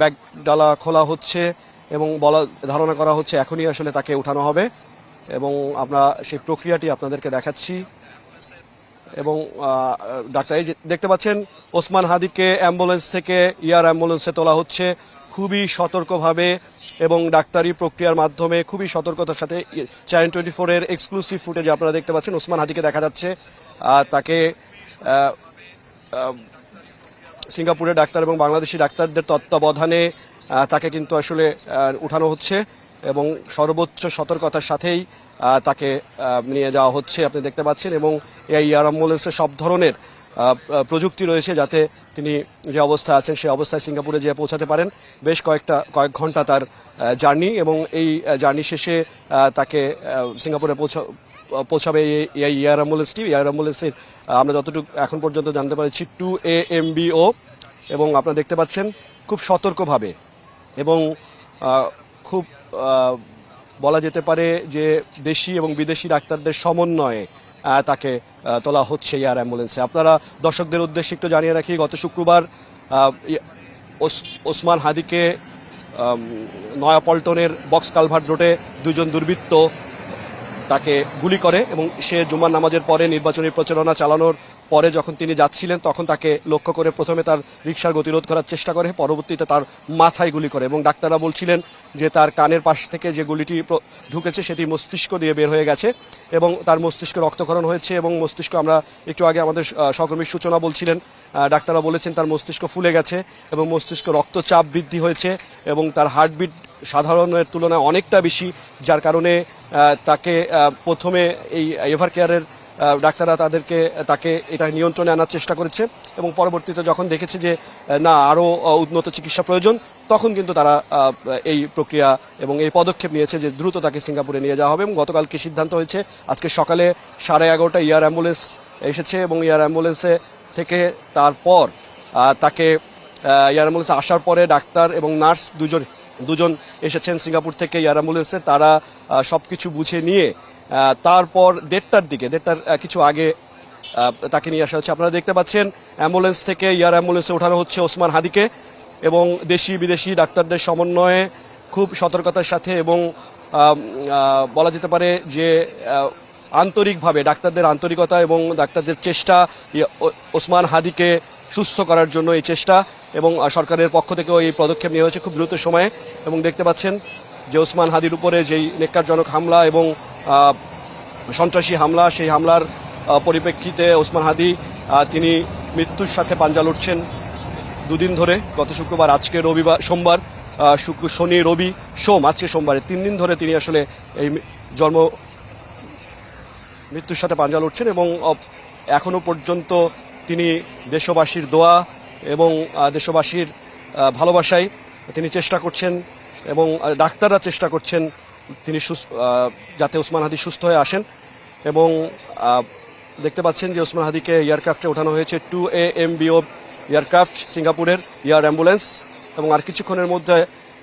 Bag ডালা খোলা হচ্ছে এবং বলা, ধারণা করা হচ্ছে এখনই আসলে তাকে উঠানো হবে এবং আমরা সেই প্রক্রিয়াটি আপনাদেরকে দেখাচ্ছি। এবং ডাক্তার, এই দেখতে পাচ্ছেন, ওসমান হাদিকে অ্যাম্বুলেন্স থেকে ইয়ার অ্যাম্বুলেন্সে তোলা হচ্ছে। খুবই সতর্কভাবে এবং ডাক্তারি প্রক্রিয়ার মাধ্যমে খুবই সতর্কতার সাথে চ্যানেল টোয়েন্টি ফোরের এক্সক্লুসিভ ফুটেজ আপনারা দেখতে পাচ্ছেন, ওসমান হাদিকে দেখা যাচ্ছে তাকে সিঙ্গাপুরের ডাক্তার এবং বাংলাদেশি ডাক্তারদের তত্ত্বাবধানে তাকে কিন্তু আসলে উঠানো হচ্ছে এবং সর্বোচ্চ সতর্কতার সাথেই তাকে নিয়ে যাওয়া হচ্ছে, আপনি দেখতে পাচ্ছেন। এবং এই এয়ার অ্যাম্বুলেন্সে সব ধরনের প্রযুক্তি রয়েছে যাতে তিনি যে অবস্থায় আছেন, সেই অবস্থায় সিঙ্গাপুরে যেয়ে পৌঁছাতে পারেন। বেশ কয়েকটা, কয়েক ঘণ্টা তার জার্নি এবং এই জার্নি শেষে তাকে সিঙ্গাপুরে পৌঁছা পৌঁছাবে এই- এয়ার অ্যাম্বুলেন্সটি এয়ার অ্যাম্বুলেন্সের আমরা যতটুকু এখন পর্যন্ত জানতে পারছি, টু এ এম বিও এবং আপনারা দেখতে পাচ্ছেন খুব সতর্কভাবে এবং খুব বলা যেতে পারে যে দেশি এবং বিদেশি ডাক্তারদের সমন্বয়ে তাকে তোলা হচ্ছে এয়ার অ্যাম্বুলেন্সে। আপনারা দর্শকদের উদ্দেশ্যে একটু জানিয়ে রাখি, গত শুক্রবার ওসমান হাদিকে নয়াপল্টনের বক্স কালভার্ট রোডে দুজন দুর্বৃত্ত তাকে গুলি করে এবং সে জুমার নামাজের পরে নির্বাচনী প্রচারণা চালানোর পরে যখন তিনি যাচ্ছিলেন, তখন তাকে লক্ষ্য করে প্রথমে তার রিক্সার গতিরোধ করার চেষ্টা করে, পরবর্তীতে তার মাথায় গুলি করে এবং ডাক্তাররা বলছিলেন যে তার কানের পাশ থেকে যে গুলিটি ঢুকেছে সেটি মস্তিষ্ক দিয়ে বের হয়ে গেছে এবং তার মস্তিষ্ক রক্তক্ষরণ হয়েছে এবং মস্তিষ্ক আমরা একটু আগে আমাদের সহকর্মীর সূচনা বলছিলেন ডাক্তাররা বলেছেন তার মস্তিষ্ক ফুলে গেছে এবং মস্তিষ্ক রক্তচাপ বৃদ্ধি হয়েছে এবং তার হার্টবিট সাধারণের তুলনায় অনেকটা বেশি, যার কারণে তাকে প্রথমে এই এভার কেয়ারের ডাক্তাররা তাদেরকে, তাকে এটা নিয়ন্ত্রণে আনার চেষ্টা করেছে এবং পরবর্তীতে যখন দেখেছে যে, না, আরও উন্নত চিকিৎসা প্রয়োজন, তখন কিন্তু তারা এই প্রক্রিয়া এবং এই পদক্ষেপ নিয়েছে যে দ্রুত তাকে সিঙ্গাপুরে নিয়ে যাওয়া হবে এবং গতকাল গতকালকে সিদ্ধান্ত হয়েছে, আজকে সকালে সাড়ে এগারোটা এয়ার অ্যাম্বুলেন্স এসেছে এবং এয়ার অ্যাম্বুলেন্সে থেকে তারপর তাকে এয়ার অ্যাম্বুলেন্সে আসার পরে ডাক্তার এবং নার্স দুজন দুজন এসেছেন সিঙ্গাপুর থেকে এয়ার অ্যাম্বুলেন্সে তারা সব কিছু বুঝে নিয়ে তারপর দেড়টার দিকে দেড়টার কিছু আগে তাকে নিয়ে আসা হচ্ছে। আপনারা দেখতে পাচ্ছেন অ্যাম্বুলেন্স থেকে এয়ার অ্যাম্বুলেন্সে ওঠানো হচ্ছে ওসমান হাদিকে এবং দেশি বিদেশি ডাক্তারদের সমন্বয়ে খুব সতর্কতার সাথে এবং বলা যেতে পারে যে আন্তরিকভাবে ডাক্তারদের আন্তরিকতা এবং ডাক্তারদের চেষ্টা ইয়ে, ওসমান হাদিকে সুস্থ করার জন্য এই চেষ্টা এবং সরকারের পক্ষ থেকেও এই পদক্ষেপ নেওয়া হয়েছে খুব দ্রুত সময়ে। এবং দেখতে পাচ্ছেন যে ওসমান হাদির উপরে যেই নেককারজনক হামলা এবং সন্ত্রাসী হামলা, সেই হামলার পরিপ্রেক্ষিতে ওসমান হাদি তিনি মৃত্যুর সাথে পাঞ্জা লড়ছেন দুদিন ধরে, গত শুক্রবার, আজকে রবিবার, সোমবার শুক্র, শনি, রবি, সোম, আজকে সোমবারে, তিন দিন ধরে তিনি আসলে এই জন্ম, মৃত্যুর সাথে পাঞ্জা লড়ছেন এবং এখনও পর্যন্ত তিনি দেশবাসীর দোয়া এবং দেশবাসীর ভালোবাসায় তিনি চেষ্টা করছেন এবং ডাক্তাররা চেষ্টা করছেন তিনি যাতে ওসমান হাদি সুস্থ হয়ে আসেন এবং দেখতে পাচ্ছেন যে ওসমান হাদিকে এয়ারক্রাফটে ওঠানো হয়েছে two A M BO aircraft সিঙ্গাপুরের এয়ার অ্যাম্বুলেন্স এবং আর কিছুক্ষণের মধ্যে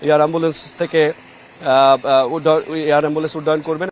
এয়ার অ্যাম্বুলেন্স থেকে এয়ার অ্যাম্বুলেন্স উড্ডয়ন করবেন।